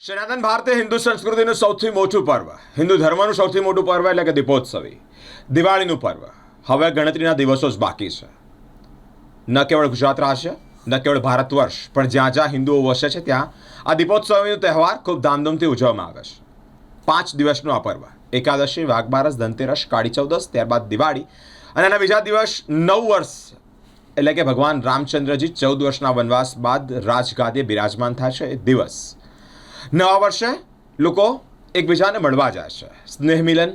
સનાતન ભારતે હિન્દુ સંસ્કૃતિનું સૌથી મોટું પર્વ, હિન્દુ ધર્મનું સૌથી મોટું પર્વ એટલે કે દીપોત્સવી, દિવાળીનું પર્વ. હવે ગણતરીના દિવસો જ બાકી છે. ન કેવળ ગુજરાત રાજ્ય, ન કેવળ ભારત વર્ષ, પણ જ્યાં જ્યાં હિન્દુઓ વસે છે ત્યાં આ દીપોત્સવીનો તહેવાર ખૂબ ધામધૂમથી ઉજવવામાં આવે છે. પાંચ દિવસનું આ પર્વ, એકાદશી, વાઘબારસ, ધનતેરસ, કાળી ચૌદસ, ત્યારબાદ દિવાળી, અને એના બીજા દિવસ નવ વર્ષ, એટલે કે ભગવાન રામચંદ્રજી ચૌદ વર્ષના વનવાસ બાદ રાજગાદીએ બિરાજમાન થાય છે એ દિવસ. નવા વર્ષે લોકો એકબીજાને મળવા જાય છે. સ્નેહ મિલન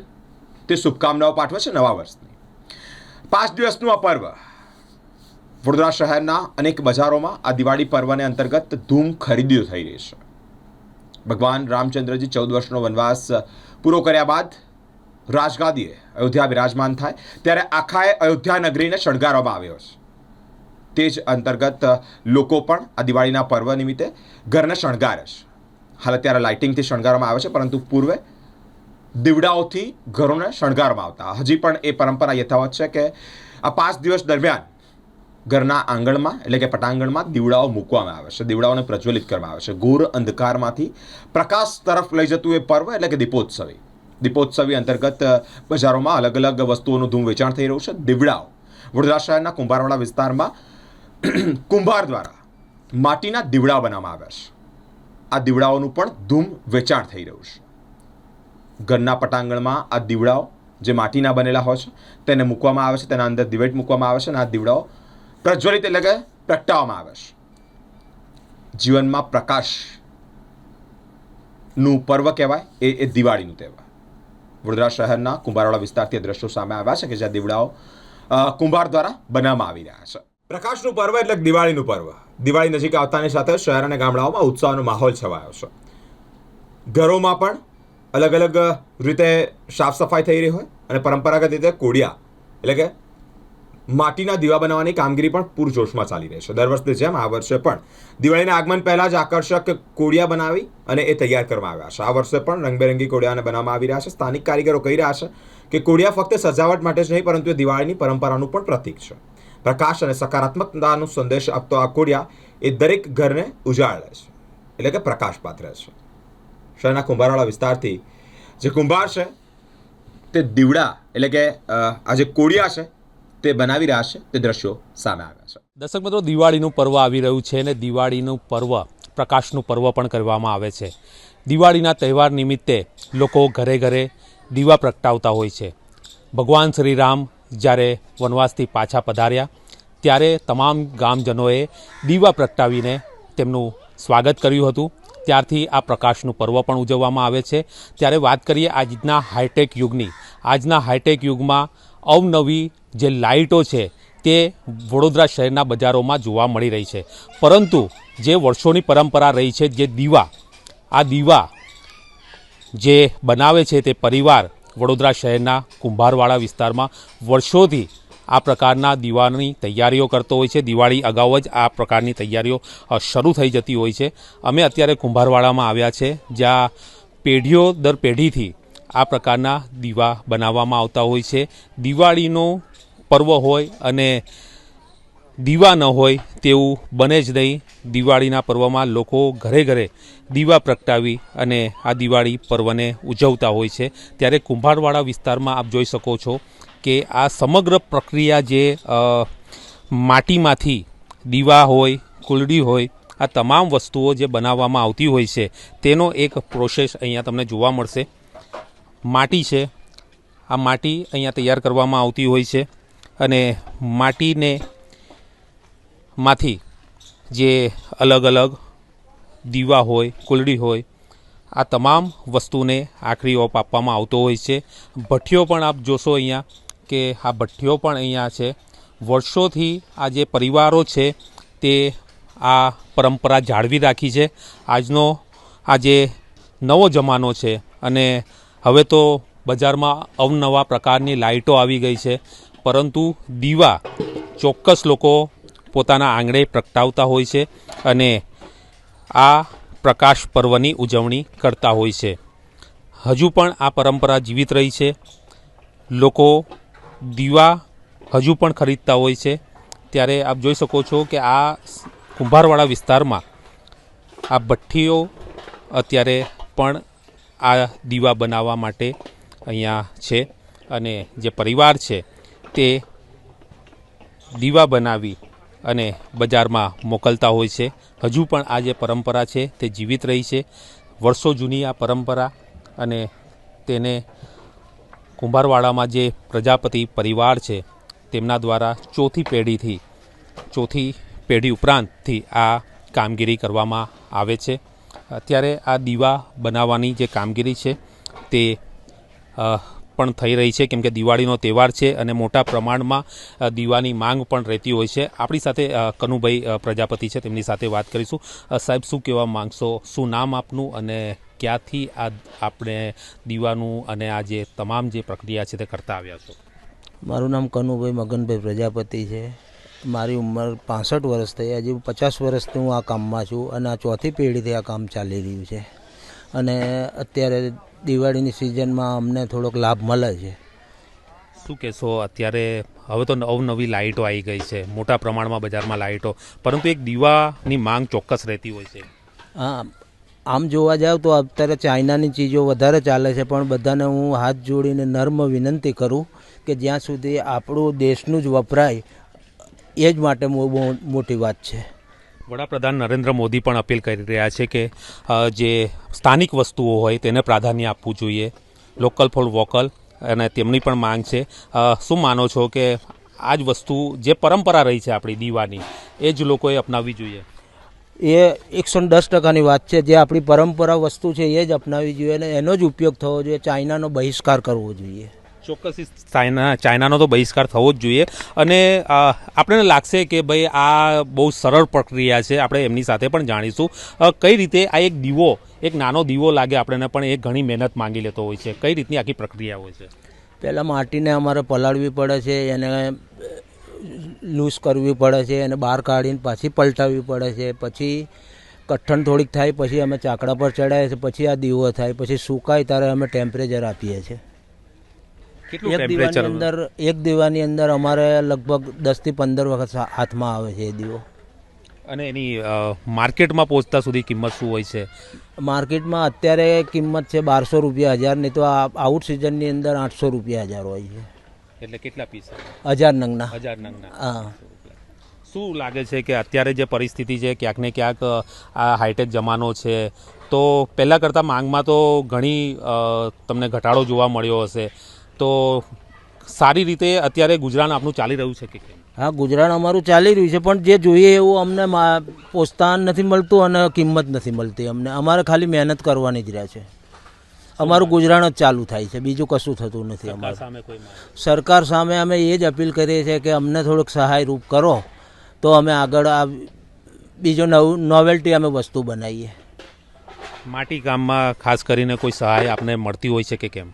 તે શુભકામનાઓ પાઠવે છે નવા વર્ષની. પાંચ દિવસનું આ પર્વ. વડોદરા શહેરના અનેક બજારોમાં આ દિવાળી પર્વને અંતર્ગત ધૂમ ખરીદીઓ થઈ રહી છે. ભગવાન રામચંદ્રજી ચૌદ વર્ષનો વનવાસ પૂરો કર્યા બાદ રાજગાદીએ અયોધ્યા બિરાજમાન થાય ત્યારે આખાએ અયોધ્યા નગરીને શણગારવામાં આવ્યો છે. તે જ અંતર્ગત લોકો પણ આ દિવાળીના પર્વ નિમિત્તે ઘરને શણગારે છે. હાલ અત્યારે લાઇટિંગથી શણગારવામાં આવે છે, પરંતુ પૂર્વે દીવડાઓથી ઘરોને શણગારવામાં આવતા. હજી પણ એ પરંપરા યથાવત છે કે આ પાંચ દિવસ દરમિયાન ઘરના આંગણમાં, એટલે કે પટાંગણમાં દીવડાઓ મૂકવામાં આવે છે, દીવડાઓને પ્રજ્વલિત કરવામાં આવે છે. ઘોર અંધકારમાંથી પ્રકાશ તરફ લઈ જતું એ પર્વ, એટલે કે દીપોત્સવી. દીપોત્સવી અંતર્ગત બજારોમાં અલગ અલગ વસ્તુઓનું ધૂમ વેચાણ થઈ રહ્યું છે. દીવડાઓ વડોદરા શહેરના કુંભારવાડા વિસ્તારમાં, કુંભાર દ્વારા માટીના દીવડા બનાવવામાં આવ્યા છે. આ દીવડાઓનું પણ ધૂમ વેચાણ થઈ રહ્યું છે. ઘરના પટાંગણમાં આ દીવડાઓ જે માટીના બનેલા હોય છે, તેને મૂકવામાં આવે છે, તેના અંદર દિવેટ મૂકવામાં આવે છે અને આ દીવડાઓ પ્રજ્વલિત એટલે કે પ્રગટાવવામાં આવે છે. જીવનમાં પ્રકાશનું પર્વ કહેવાય, એ એ દિવાળીનું તહેવાર. વડોદરા શહેરના કુંભારવાડા વિસ્તારથી દ્રશ્યો સામે આવ્યા છે કે જ્યાં દીવડાઓ કુંભાર દ્વારા બનાવવામાં આવી રહ્યા છે. પ્રકાશનું પર્વ એટલે દિવાળીનું પર્વ. દિવાળી નજીક આવતાની સાથે શહેર અને ગામડાઓમાં ઉત્સાહનો માહોલ છવાયો છે. ઘરોમાં પણ અલગ અલગ રીતે સાફ સફાઈ થઈ રહી હોય અને પરંપરાગત રીતે કોડિયા એટલે કે માટીના દીવા બનાવવાની કામગીરી પણ પૂરજોશમાં ચાલી રહી છે. દર વર્ષની જેમ આ વર્ષે પણ દિવાળીના આગમન પહેલાં જ આકર્ષક કોડિયા બનાવી અને એ તૈયાર કરવામાં આવ્યા છે. આ વર્ષે પણ રંગબેરંગી કોડિયાને બનાવવામાં આવી રહ્યા છે. સ્થાનિક કારીગરો કહી રહ્યા છે કે કોડિયા ફક્ત સજાવટ માટે જ નહીં, પરંતુ એ દિવાળીની પરંપરાનું પણ પ્રતીક છે. પ્રકાશ અને સકારાત્મકતાનો સંદેશ આપતો આ કોડિયા એ દરેક ઘરને ઉજાળે છે. એટલે કે પ્રકાશ પાત્ર છે. શહેરના કુંભારવાળા વિસ્તારથી જે કુંભાર છે, તે દીવડા એટલે કે આ જે કોડિયા છે, તે બનાવી રહ્યા છે. તે દ્રશ્યો સામે આવ્યા છે. દર્શક મિત્રો, દિવાળીનું પર્વ આવી રહ્યું છે અને દિવાળીનું પર્વ, પ્રકાશનું પર્વ પણ કરવામાં આવે છે. દિવાળીના તહેવાર નિમિત્તે લોકો ઘરે ઘરે દીવા પ્રગટાવતા હોય છે. ભગવાન શ્રી રામ જ્યારે વનવાસથી પાછા પધાર્યા, ત્યારે તમામ ગામજનોએ દીવા પ્રગટાવીને તેમનું સ્વાગત કર્યું હતું. ત્યારથી આ પ્રકાશનું પર્વ પણ ઉજવવામાં આવે છે. ત્યારે વાત કરીએ આજના હાઈટેક યુગની. આજના હાઈટેક યુગમાં અવનવી જે લાઇટો છે તે વડોદરા શહેરના બજારોમાં જોવા મળી રહી છે. પરંતુ જે વર્ષોની પરંપરા રહી છે જે દીવા, આ દીવા જે બનાવે છે તે પરિવાર વડોદરા શહેરના કુંભારવાડા વિસ્તારમાં વર્ષોથી આ પ્રકારના દીવાની તૈયારીઓ કરતો હોય છે. દિવાળી અગાઉ જ આ પ્રકારની તૈયારીઓ શરૂ થઈ જતી હોય છે. અમે અત્યારે કુંભારવાડામાં આવ્યા છે, જ્યાં પેઢીઓ દર પેઢીથી આ પ્રકારના દીવા બનાવવામાં આવતા હોય છે. દિવાળીનો પર્વ હોય અને દીવા ન હોય તેવું બને જ નહીં. દિવાળીના પર્વમાં લોકો ઘરે ઘરે દીવા પ્રગટાવી અને આ દિવાળી પર્વને ઉજવતા હોય છે. ત્યારે કુંભારવાડા વિસ્તારમાં આપ જોઈ શકો છો કે આ સમગ્ર પ્રક્રિયા જે માટીમાંથી દીવા હોય, કુલડી હોય, આ તમામ વસ્તુઓ જે બનાવવામાં આવતી હોય છે, તેનો એક પ્રોસેસ અહીંયા તમને જોવા મળશે. માટી છે. આ માટી અહીંયા તૈયાર કરવામાં આવતી હોય છે અને માટીને માંથી જે અલગ અલગ દીવા હોય, કુલડી હોય, આ તમામ વસ્તુને આખરી ઓપ આપવામાં આવતો હોય છે. ભઠ્ઠીઓ પણ આપ જોશો અહીંયા કે આ ભઠ્ઠીઓ પણ અહીંયા છે. વર્ષોથી આ જે પરિવારો છે તે આ પરંપરા જાળવી રાખી છે. આજનો આ જે નવો જમાનો છે અને હવે તો બજારમાં અવનવા પ્રકારની લાઇટો આવી ગઈ છે. પરંતુ દીવા ચોક્કસ લોકો પોતાના આંગણે પ્રગટાવતા હોય છે અને આ પ્રકાશ પર્વની ઉજવણી કરતા હોય છે. હજુ પણ આ પરંપરા જીવિત રહી છે. લોકો દીવા હજુ પણ ખરીદતા હોય છે. ત્યારે આપ જોઈ શકો છો કે આ કુંભારવાળા વિસ્તારમાં આ ભઠ્ઠીઓ અત્યારે પણ આ દીવા બનાવવા માટે અહીંયા છે અને જે પરિવાર છે તે દીવા બનાવી અને બજારમાં મોકલતા હોય છે. હજુ પણ આ જે પરંપરા છે તે જીવિત રહી છે. વર્ષો જૂની આ પરંપરા અને તેને કુંભારવાડામાં જે પ્રજાપતિ પરિવાર છે તેમના દ્વારા ચોથી પેઢીથી, ચોથી પેઢી ઉપરાંતથી આ કામગીરી કરવામાં આવે છે. અત્યારે આ દીવા બનાવવાની જે કામગીરી છે તે પણ થઈ રહી છે, કેમ કે દિવાળીનો તહેવાર છે અને મોટા પ્રમાણમાં દીવાની માંગ પણ રહેતી હોય છે. આપણી સાથે કનુભાઈ પ્રજાપતિ છે, તેમની સાથે વાત કરીશું. સાહેબ, શું કહેવા માંગશો? શું નામ આપનું અને ક્યાંથી આ આપણે દીવાનું અને આ જે તમામ જે પ્રક્રિયા છે તે કરતા આવ્યા છો? મારું નામ કનુભાઈ મગનભાઈ પ્રજાપતિ છે. મારી ઉંમર પાસઠ વર્ષ થઈ. હજી પચાસ વર્ષથી હું આ કામમાં છું અને આ ચોથી પેઢીથી આ કામ ચાલી રહ્યું છે. અને અત્યારે દિવાળીની સિઝનમાં અમને થોડોક લાભ મળે છે. શું કહેશો? અત્યારે હવે તો અવનવી લાઇટો આવી ગઈ છે. મોટા પ્રમાણમાં બજારમાં લાઇટો. પરંતુ એક દીવાની માંગ ચોક્કસ રહેતી હોય છે. હા આમ જોવા જાવ તો અત્યારે ચાઇનાની ચીજો વધારે ચાલે છે પણ બધાને હું હાથ જોડીને નર્મ વિનંતી કરું કે જ્યાં સુધી આપણું દેશનું જ વપરાય એ જ માટે મોટી વાત છે. વડાપ્રધાન નરેન્દ્ર મોદી પણ અપીલ કરી રહ્યા છે કે જે સ્થાનિક વસ્તુઓ હોય તેને પ્રાધાન્ય આપવું જોઈએ. લોકલ ફોર વોકલ અને તેમની પણ માંગ છે. શું માનો છો કે આ જ વસ્તુ જે પરંપરા રહી છે આપણી દીવાની, એ જ લોકોએ અપનાવવી જોઈએ? એ એકસો દસ ટકાની વાત છે. જે આપણી પરંપરા વસ્તુ છે એ જ અપનાવવી જોઈએ અને એનો જ ઉપયોગ થવો જોઈએ. ચાઇનાનો બહિષ્કાર કરવો જોઈએ. ચોક્કસ ચાઇના, ચાઇનાનો તો બહિષ્કાર થવો જ જોઈએ. અને આપણને લાગશે કે ભાઈ આ બહુ સરળ પ્રક્રિયા છે, આપણે એમની સાથે પણ જાણીશું. કઈ રીતે આ એક દીવો, એક નાનો દીવો લાગે આપણને, પણ એ ઘણી મહેનત માંગી લેતો હોય છે. કઈ રીતની આખી પ્રક્રિયા હોય છે? પહેલાં માટીને અમારે પલાળવી પડે છે, એને લૂઝ કરવી પડે છે, એને બહાર કાઢીને પાછી પલટાવવી પડે છે. પછી કઠણ થોડીક થાય, પછી અમે ચાકડા પર ચડાવીએ છીએ, પછી આ દીવો થાય, પછી સુકાય, ત્યારે અમે ટેમ્પરેચર આપીએ છીએ. એક દીવાની અંદર એક દીવાની અંદર અમારે લગભગ દસથી પંદર વખત હાથમાં આવે છે એ દીવો. અને એની માર્કેટમાં પહોંચતા સુધી કિંમત શું હોય છે? માર્કેટમાં અત્યારે કિંમત છે બારસો રૂપિયા હજાર નહીં તો આ આઉટ સિઝનની અંદર આઠસો રૂપિયા હજાર હોય છે. એટલે કેટલા પીસ હજાર નંગના. હજાર નંગના. હા. શું લાગે છે કે અત્યારે જે પરિસ્થિતિ છે ક્યાંક ને ક્યાંક આ હાઈટેક જમાનો છે તો પહેલાં કરતાં માંગમાં તો ઘણી તમને ઘટાડો જોવા મળ્યો હશે. તો સારી રીતે અત્યારે ગુજરાન આપનું ચાલી રહ્યું છે કે હા ગુજરાન અમારું ચાલી રહ્યું છે પણ જે જોઈએ એવું અમને પ્રોત્સાહન નથી મળતું અને કિંમત નથી મળતી અમને. અમારે ખાલી મહેનત કરવાની જ રહે છે. અમારું ગુજરાન જ ચાલુ થાય છે બીજું કશું થતું નથી અમારે. સામે સરકાર સામે અમે એ જ અપીલ કરીએ છીએ કે અમને થોડુંક સહાય રૂપ કરો તો અમે આગળ આ બીજો નવું નોવેલ્ટી અમે વસ્તુ બનાવીએ. માટી કામમાં ખાસ કરીને કોઈ સહાય આપને મળતી હોય છે કે કેમ?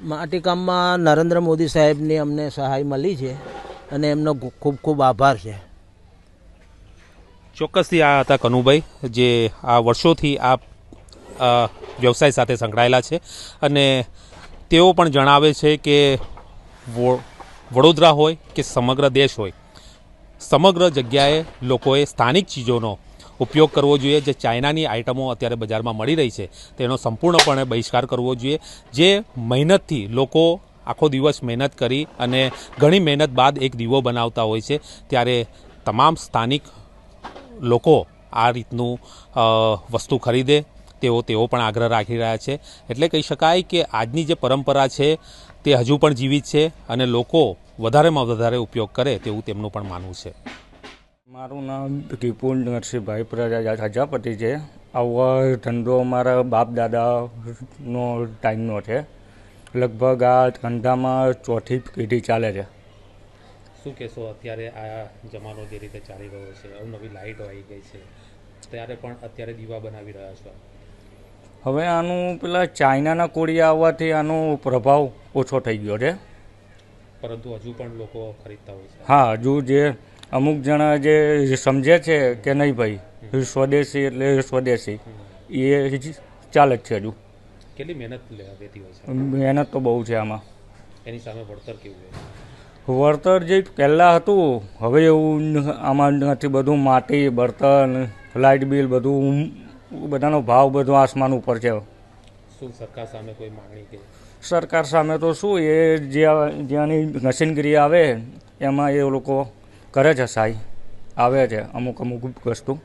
માટીકામમાં નરેન્દ્ર મોદી સાહેબની અમને સહાય મળી છે અને એમનો ખૂબ ખૂબ આભાર છે. ચોક્કસથી આ હતા કનુભાઈ, જે આ વર્ષોથી આ વ્યવસાય સાથે સંકળાયેલા છે અને તેઓ પણ જણાવે છે કે વડોદરા હોય કે સમગ્ર દેશ હોય, સમગ્ર જગ્યાએ લોકોએ સ્થાનિક ચીજોનો ઉપયોગ કરવો જોઈએ. જે ચાઇનાની આઇટમો અત્યારે બજારમાં મળી રહી છે, તેનો સંપૂર્ણપણે બહિષ્કાર કરવો જોઈએ. જે મહેનતથી લોકો આખો દિવસ મહેનત કરી અને ઘણી મહેનત બાદ એક દીવો બનાવતા હોય છે, ત્યારે તમામ સ્થાનિક લોકો આ રીતનું વસ્તુ ખરીદે. તેઓ તેઓ પણ આગ્રહ રાખી રહ્યા છે. એટલે કહી શકાય કે આજની જે પરંપરા છે, તે હજુ પણ જીવિત છે અને લોકો વધારેમાં વધારે ઉપયોગ કરે તેવું તેમનું પણ માનવું છે. મારું નામ કિપુલ નરસિંહભાઈ પ્રજા પ્રજાપતિ છે. આવો ધંધો મારા બાપ દાદાનો ટાઈમનો છે. લગભગ આ ધંધામાં ચોથી પેઢી ચાલે છે. શું કહેશો? અત્યારે આ જમાનો જે રીતે ચાલી રહ્યો છે અવનવી લાઇટો આવી ગઈ છે. ત્યારે પણ અત્યારે દીવા બનાવી રહ્યા છો? હવે આનું પેલા ચાઇનાના કોળિયા આવવાથી આનો પ્રભાવ ઓછો થઈ ગયો છે. પરંતુ હજુ પણ લોકો ખરીદતા હોય છે. હા હજુ જે અમુક જણા જે સમજે છે કે નહીં ભાઈ સ્વદેશી એટલે સ્વદેશી. એ ચાલે જ છે હજુ. કેટલી મહેનત લેતી હોય છે? મહેનત તો બહુ છે આમાં. એની સામે વળતર કેવું હોય? વળતર જે પહેલાં હતું હવે એવું આમાં નથી. બધું માટી બર્તન લાઇટ બિલ બધું બધાનો ભાવ બધો આસમાન ઉપર છે. શું સરકાર સામે કોઈ માંગણી કે સરકાર સામે તો શું એ જ્યાં જ્યાંની મશીનગીરી આવે એમાં એ લોકો કરે છે સહાય આવે છે અમુક અમુક વસ્તુ.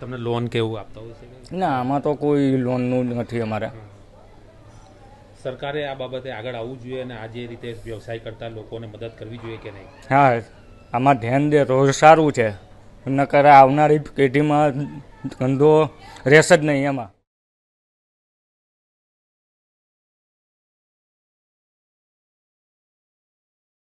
તમને લોન કેવું આપતા હોય છે? ના આમાં તો કોઈ લોનનું નથી અમારે. સરકારે આ બાબતે આગળ આવવું જોઈએ અને આ જે રીતે વ્યવસાય કરતા લોકોને મદદ કરવી જોઈએ કે નહીં? હા આમાં ધ્યાન દે તો સારું છે. નકર આવનારી પેઢીમાં ધંધો રહેશે જ નહીં એમાં.